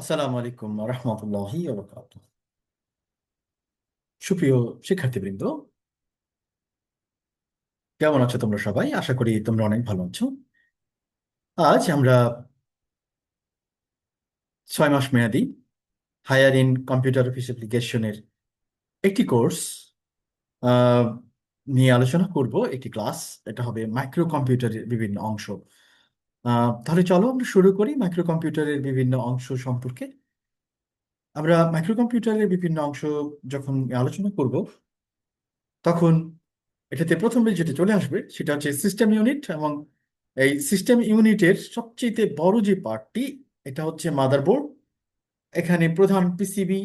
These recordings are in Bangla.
আসসালামু আলাইকুম রহমতুল্লাহি সুপ্রিয় শিক্ষার্থীবৃন্দ, কেমন আছো তোমরা সবাই? আশা করি তোমরা অনেক ভালো আছো। আজ আমরা ছয় মাস মেয়াদী হায়ার ইন কম্পিউটার অফিস অ্যাপ্লিকেশনের একটি কোর্স নিয়ে আলোচনা করব। একটি ক্লাস, এটা হবে মাইক্রো কম্পিউটারের বিভিন্ন অংশ। তাহলে চলো আমরা শুরু করি মাইক্রো কম্পিউটারের বিভিন্ন অংশ সম্পর্কে। আমরা মাইক্রো কম্পিউটারের বিভিন্ন অংশ যখন আলোচনা করব, তখন এটাতে প্রথমে যেটা চলে আসবে সেটা হচ্ছে সিস্টেম ইউনিট এবং এই সিস্টেম ইউনিটের সবচেয়ে বড় যে পার্টটি এটা হচ্ছে মাদারবোর্ড এখানে প্রধান পিসিবি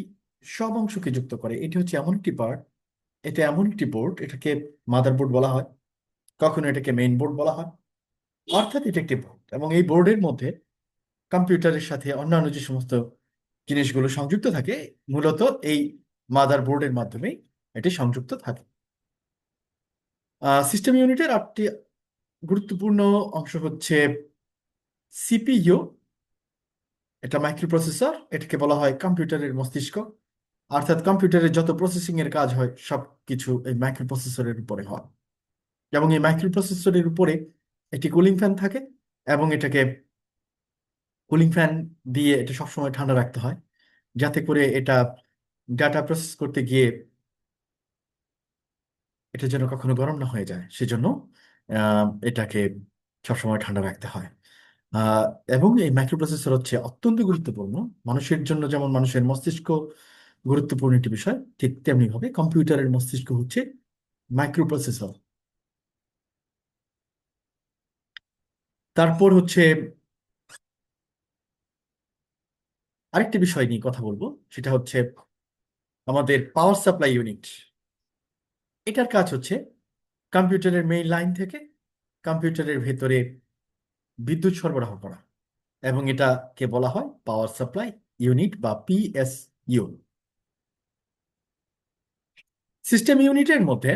সব অংশকে যুক্ত করে। এটি হচ্ছে এমন একটি পার্ট এটা এমন একটি বোর্ড এটাকে মাদারবোর্ড বলা হয়। কখনো এটাকে মেইন বোর্ড বলা হয়। অর্থাৎ এটা একটি বোর্ড এবং এই বোর্ডের মধ্যে কম্পিউটারের সাথে অন্যান্য যে সমস্ত জিনিসগুলো সংযুক্ত থাকে, মূলত এই মাদার বোর্ডের মাধ্যমেই এটি সংযুক্ত থাকে। সিস্টেম ইউনিটের আটটি গুরুত্বপূর্ণ অংশ হচ্ছে সিপিইউ এটা মাইক্রোপ্রসেসর এটাকে বলা হয় কম্পিউটারের মস্তিষ্ক। অর্থাৎ কম্পিউটারের যত প্রসেসিং এর কাজ হয় সব কিছু এই মাইক্রোপ্রসেসরের উপরে হয়। এবং এই মাইক্রোপ্রসেসরের উপরে একটি কুলিং ফ্যান থাকে এবং এটাকে কুলিং ফ্যান দিয়ে এটা সবসময় ঠান্ডা রাখতে হয়, যাতে করে এটা ডাটা প্রসেস করতে গিয়ে এটা যেন কখনো গরম না হয়ে যায়। সেজন্য এটাকে সবসময় ঠান্ডা রাখতে হয়। এবং এই মাইক্রোপ্রসেসর হচ্ছে অত্যন্ত গুরুত্বপূর্ণ। মানুষের জন্য যেমন মানুষের মস্তিষ্ক গুরুত্বপূর্ণ একটি বিষয়, ঠিক তেমনি ভাবে কম্পিউটারের মস্তিষ্ক হচ্ছে মাইক্রোপ্রসেসর তারপর হচ্ছে আরেকটি বিষয় নিয়ে কথা বলব, সেটা হচ্ছে আমাদের পাওয়ার সাপ্লাই ইউনিট এটার কাজ হচ্ছে কম্পিউটারের মেইন লাইন থেকে কম্পিউটারের ভেতরে বিদ্যুৎ সরবরাহ করা, এবং এটাকে বলা হয় পাওয়ার সাপ্লাই ইউনিট বা পিএসইউ সিস্টেম ইউনিটের মধ্যে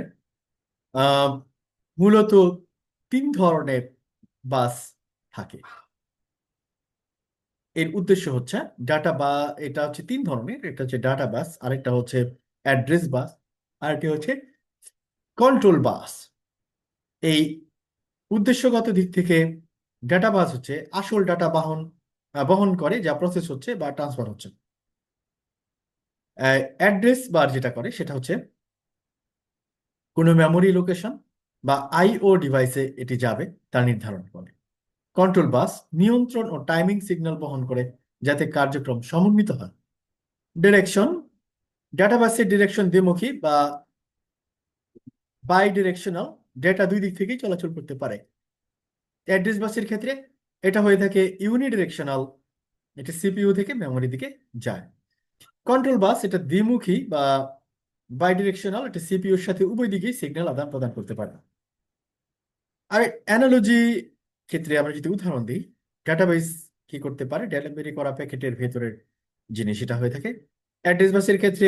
মূলত তিন ধরনের বাস থাকে। এর উদ্দেশ্য হচ্ছে ডাটা বা এটা হচ্ছে তিন ধরনের, একটা হচ্ছে ডাটা বাস, আরেকটা হচ্ছে অ্যাড্রেস বাস, আরেকটি হচ্ছে কন্ট্রোল বাস। এই উদ্দেশ্যগত দিক থেকে ডাটা বাস হচ্ছে আসল ডাটা বাহন বহন করে, যা প্রসেস হচ্ছে বা ট্রান্সফার হচ্ছে। অ্যাড্রেস বার যেটা করে সেটা হচ্ছে কোনো মেমোরি লোকেশন বা আইও ডিভাইসে এটি যাবে তা নির্ধারণ করে কন্ট্রোল বাস নিয়ন্ত্রণ ও টাইমিং সিগন্যাল বহন করে, যাতে কার্যক্রম সমন্বিত হয়। ডিরেকশন ডেটাবাসের ডিরেকশন দ্বিমুখী বা বাই ডিরেকশনাল ডেটা দুই দিক থেকেই চলাচল করতে পারে। অ্যাড্রেস বাসের ক্ষেত্রে এটা হয়ে থাকে ইউনিডিরেকশনাল এটা সিপিইউ থেকে মেমোরি দিকে যায়। কন্ট্রোল বাস এটা দ্বিমুখী বা বাই ডিরেকশনাল এটা সিপিইউর সাথে উভয় দিকেই সিগন্যাল আদান প্রদান করতে পারে। আর অ্যানালজি ক্ষেত্রে আমরা যদি উদাহরণ দিই ডাটাবেস কি করতে পারে? ডেলিভারি করা প্যাকেটের ভেতরের জিনিস এটা হয়ে থাকে। অ্যাড্রেস বাসের ক্ষেত্রে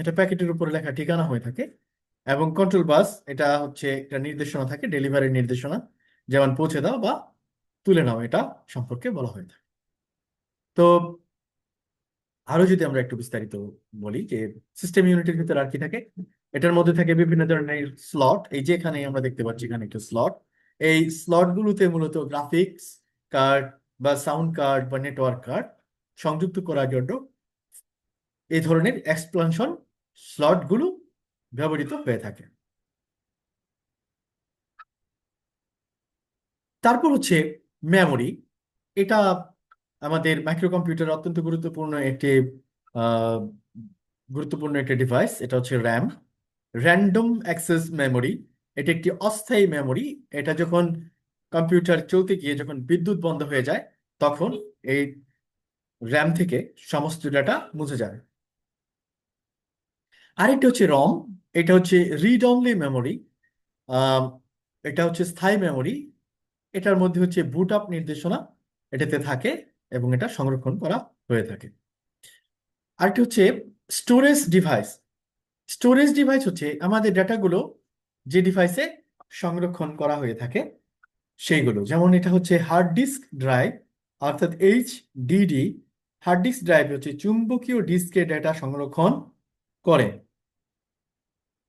এটা প্যাকেটের উপরে লেখা ঠিকানা হয়ে থাকে এবং কন্ট্রোল বাস এটা হচ্ছে একটা নির্দেশনা থাকে ডেলিভারির নির্দেশনা। যেমন পৌঁছে দাও বা তুলে নাও, এটা সম্পর্কে বলা হয়ে থাকে। তো আরও যদি আমরা একটু বিস্তারিত বলি যে সিস্টেম ইউনিটের ভিতরে আর কি থাকে, এটার মধ্যে থাকে বিভিন্ন ধরনের স্লট এই যে এখানে আমরা দেখতে পাচ্ছি এখানে একটা স্লট এই স্লট গুলোতে মূলত গ্রাফিক্স কার্ড বা সাউন্ড কার্ড বা নেটওয়ার্ক কার্ড সংযুক্ত করার জন্য এই ধরনের এক্সপ্লানশন স্লটগুলো ব্যবহৃত হয়ে থাকে। তারপর হচ্ছে মেমোরি এটা আমাদের মাইক্রো কম্পিউটার অত্যন্ত গুরুত্বপূর্ণ একটি গুরুত্বপূর্ণ একটি ডিভাইস এটা হচ্ছে র্যাম র্যান্ডম অ্যাক্সেস মেমোরি এটা একটি অস্থায়ী মেমোরি এটা যখন কম্পিউটার চলতে গিয়ে যখন বিদ্যুৎ বন্ধ হয়ে যায়, তখন এই র্যাম থেকে সমস্ত ডাটা মুছে যায়। আরেকটা হচ্ছে রম এটা হচ্ছে রিড অনলি মেমোরি এটা হচ্ছে স্থায়ী মেমোরি এটার মধ্যে হচ্ছে বুট আপ নির্দেশনা, এটাতে থাকে এবং এটা সংরক্ষণ করা হয়ে থাকে। আরেকটি হচ্ছে স্টোরেজ ডিভাইস স্টোরেজ ডিভাইস হচ্ছে আমাদের ডাটাগুলো যে ডিভাইসে সংরক্ষণ করা হয়ে থাকে, সেইগুলো। যেমন এটা হচ্ছে হার্ড ডিস্ক ড্রাইভ অর্থাৎ H DD hard disk drive হচ্ছে চুম্বকীয় ডিস্কে ডেটা সংরক্ষণ করে।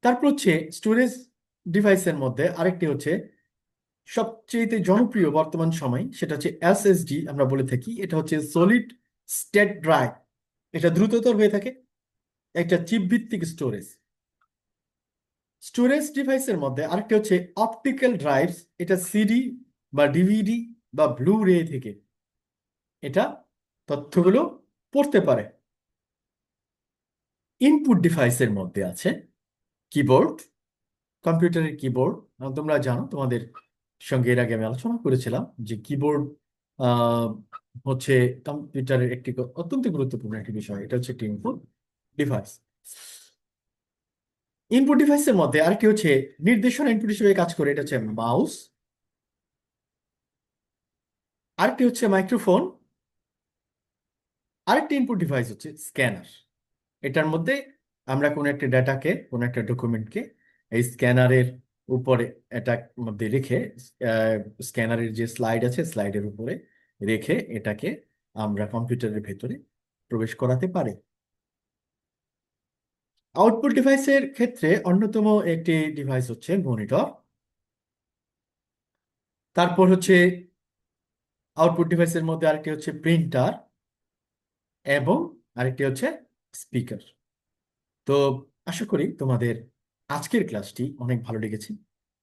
তারপর হচ্ছে স্টোরেজ ডিভাইসের মধ্যে আরেকটি হচ্ছে সবচেয়ে জনপ্রিয় বর্তমান সময় সেটা হচ্ছে এসএসডি আমরা বলে থাকি। এটা হচ্ছে সলিড স্টেট ড্রাইভ। এটা দ্রুততর হয়ে থাকে একটা চিপ ভিত্তিক স্টোরেজ। স্টোরেজ ডিভাইসের মধ্যে আরেকটি হচ্ছে অপটিক্যাল ড্রাইভস। এটা সিডি বা ডিভিডি বা ব্লু রে থেকে এটা তথ্যগুলো পড়তে পারে। ইনপুট ডিভাইসের মধ্যে আছে কিবোর্ড, কম্পিউটারের কিবোর্ড। তোমরা জানো, তোমাদের সঙ্গে এর আগে আমি আলোচনা করেছিলাম যে কিবোর্ড হচ্ছে কম্পিউটারের একটি অত্যন্ত গুরুত্বপূর্ণ একটি বিষয়। এটা হচ্ছে একটি ইনপুট ডিভাইস ইনপুট ডিভাইসের মধ্যে আরেকটি হচ্ছে নির্দেশনা ইনপুট হিসেবে কাজ করে, এটা হচ্ছে মাউস আরেকটি হচ্ছে মাইক্রোফোন আরেকটি ইনপুট ডিভাইস হচ্ছে স্ক্যানার এটার মধ্যে আমরা কোনো একটা ডাটাকে কোনো একটা ডকুমেন্টকে এই স্ক্যানারের উপরে এটার মধ্যে রেখে স্ক্যানারের যে স্লাইড আছে, স্লাইডের উপরে রেখে এটাকে আমরা কম্পিউটারের ভেতরে প্রবেশ করাতে পারি। আউটপুট ডিভাইসের ক্ষেত্রে অন্যতম একটি ডিভাইস হচ্ছে মনিটর। তারপর হচ্ছে আউটপুট ডিভাইসের মধ্যে আরেকটি হচ্ছে প্রিন্টার এবং আরেকটি হচ্ছে স্পিকার। তো আশা করি তোমাদের আজকের ক্লাসটি অনেক ভালো লেগেছে।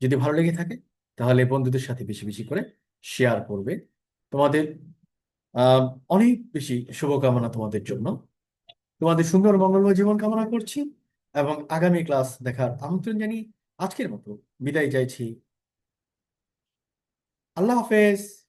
যদি ভালো লেগে থাকে, তাহলে বন্ধুদের সাথে বেশি বেশি করে শেয়ার করবে। তোমাদের অনেক বেশি শুভকামনা তোমাদের জন্য। তোমাদের সুন্দর মঙ্গলময় জীবন কামনা করছি এবং আগামী ক্লাস দেখার আমন্ত্রণ জানিয়ে আজকের মতো বিদায় চাইছি। আল্লাহ হাফেজ।